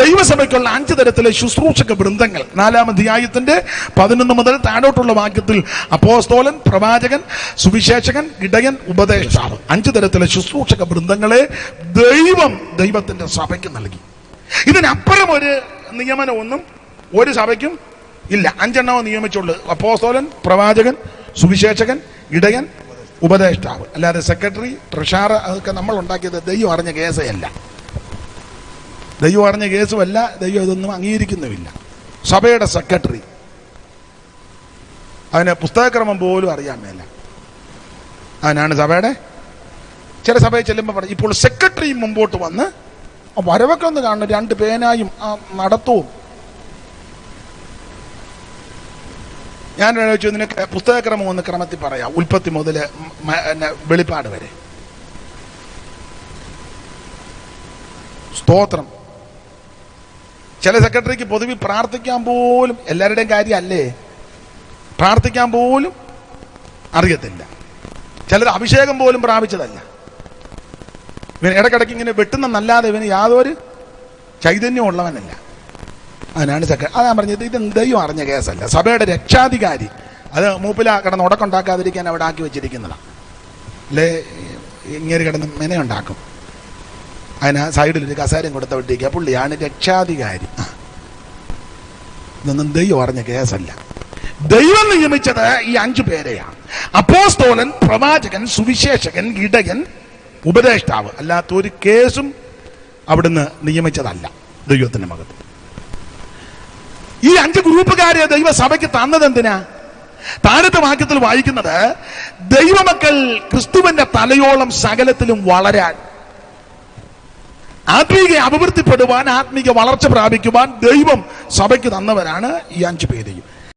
ദൈവസഭയ്ക്കുള്ള അഞ്ച് തരത്തിലെ ശുശ്രൂഷക വൃന്ദങ്ങൾ. നാലാം അധ്യായത്തിന്റെ പതിനൊന്ന് മുതൽ താഴോട്ടുള്ള വാക്യത്തിൽ അപ്പോസ്തോലൻ പ്രവാചകൻ സുവിശേഷകൻ ഇടയൻ ഉപദേഷ്ടാവ്. അഞ്ച് തരത്തിലെ ശുശ്രൂഷക വൃന്ദങ്ങളെ ദൈവം ദൈവത്തിന്റെ സഭയ്ക്ക് നൽകി. ഇതിനപ്പുറം ഒരു നിയമനമൊന്നും ഒരു സഭയ്ക്കും ഇല്ല. അഞ്ചെണ്ണമോ നിയമിച്ചുള്ളൂ. അപ്പോസ്തോലൻ പ്രവാചകൻ സുവിശേഷകൻ ഇടയൻ ഉപദേഷ്ടാവ്. അല്ലാതെ സെക്രട്ടറി ട്രഷാർ അതൊക്കെ നമ്മൾ ഉണ്ടാക്കിയത് ദൈവം അറിഞ്ഞ കേസേ അല്ല ദൈവം അറിഞ്ഞ കേസുമല്ല ദൈവം ഇതൊന്നും അംഗീകരിക്കുന്നുമില്ല. സഭയുടെ സെക്രട്ടറി. അവന് പുസ്തകക്രമം പോലും അറിയാൻ മേല. അവനാണ് സഭയുടെ. ചില സഭയിൽ ചെല്ലുമ്പോൾ പറഞ്ഞു ഇപ്പോൾ സെക്രട്ടറി മുമ്പോട്ട് വന്ന് വരവൊക്കെ ഒന്ന് കാണണം. രണ്ട് പേനായും ആ നടത്തവും. ഞാൻ ചോദിച്ചു നിനക്ക് പുസ്തകക്രമം ഒന്ന് ക്രമത്തിൽ പറയാം. ഉൽപ്പത്തി മുതൽ വെളിപ്പാട് വരെ. സ്തോത്രം. ചില സെക്രട്ടറിക്ക് പൊതുവിൽ പ്രാർത്ഥിക്കാൻ പോലും എല്ലാവരുടെയും കാര്യമല്ലേ? പ്രാർത്ഥിക്കാൻ പോലും അറിയത്തില്ല. ചിലർ അഭിഷേകം പോലും പ്രാപിച്ചതല്ല. ഇവൻ ഇടയ്ക്കിടയ്ക്ക് ഇങ്ങനെ വെട്ടുന്നല്ലാതെ ഇവന് യാതൊരു ചൈതന്യം ഉള്ളവനല്ല അതിനാണ് സെക്രട്ടറി അതാ പറഞ്ഞത് ഇത് ദൈവം അറിഞ്ഞ കേസല്ല. സഭയുടെ രക്ഷാധികാരി അത് മൂപ്പില കിടന്ന് ഉടക്കുണ്ടാക്കാതിരിക്കാൻ അവിടെ ആക്കി വെച്ചിരിക്കുന്നതാണ് അല്ലേ? ഇങ്ങനെ കിടന്ന് മെനയുണ്ടാക്കും. അതിന് സൈഡിൽ ഒരു കസേരയും കൊടുത്ത വിട്ടിരിക്കുക. പുള്ളിയാണ് രക്ഷാധികാരി. ഇതൊന്നും ദൈവം അറിഞ്ഞ കേസല്ല. ദൈവം നിയമിച്ചത് ഈ അഞ്ചു പേരെയാണ്. അപ്പോസ്തോലൻ പ്രവാചകൻ സുവിശേഷകൻ ഇടയൻ ഉപദേഷ്ടാവ്. അല്ലാത്ത ഒരു കേസും അവിടുന്ന് നിയമിച്ചതല്ല ദൈവത്തിന്റെ മകത്ത്. ഈ അഞ്ച് ഗ്രൂപ്പുകാരെ ദൈവസഭയ്ക്ക് തന്നത് എന്തിനാ താഴത്തെ വാക്യത്തിൽ വായിക്കുന്നത് ദൈവമക്കൾ ക്രിസ്തുവിന്റെ തലയോളം സകലത്തിലും വളരാൻ ആത്മീക അഭിവൃദ്ധിപ്പെടുവാൻ ആത്മീക വളർച്ച പ്രാപിക്കുവാൻ ദൈവം സഭയ്ക്ക് തന്നവരാണ് ഈ അഞ്ചു പേരെയും.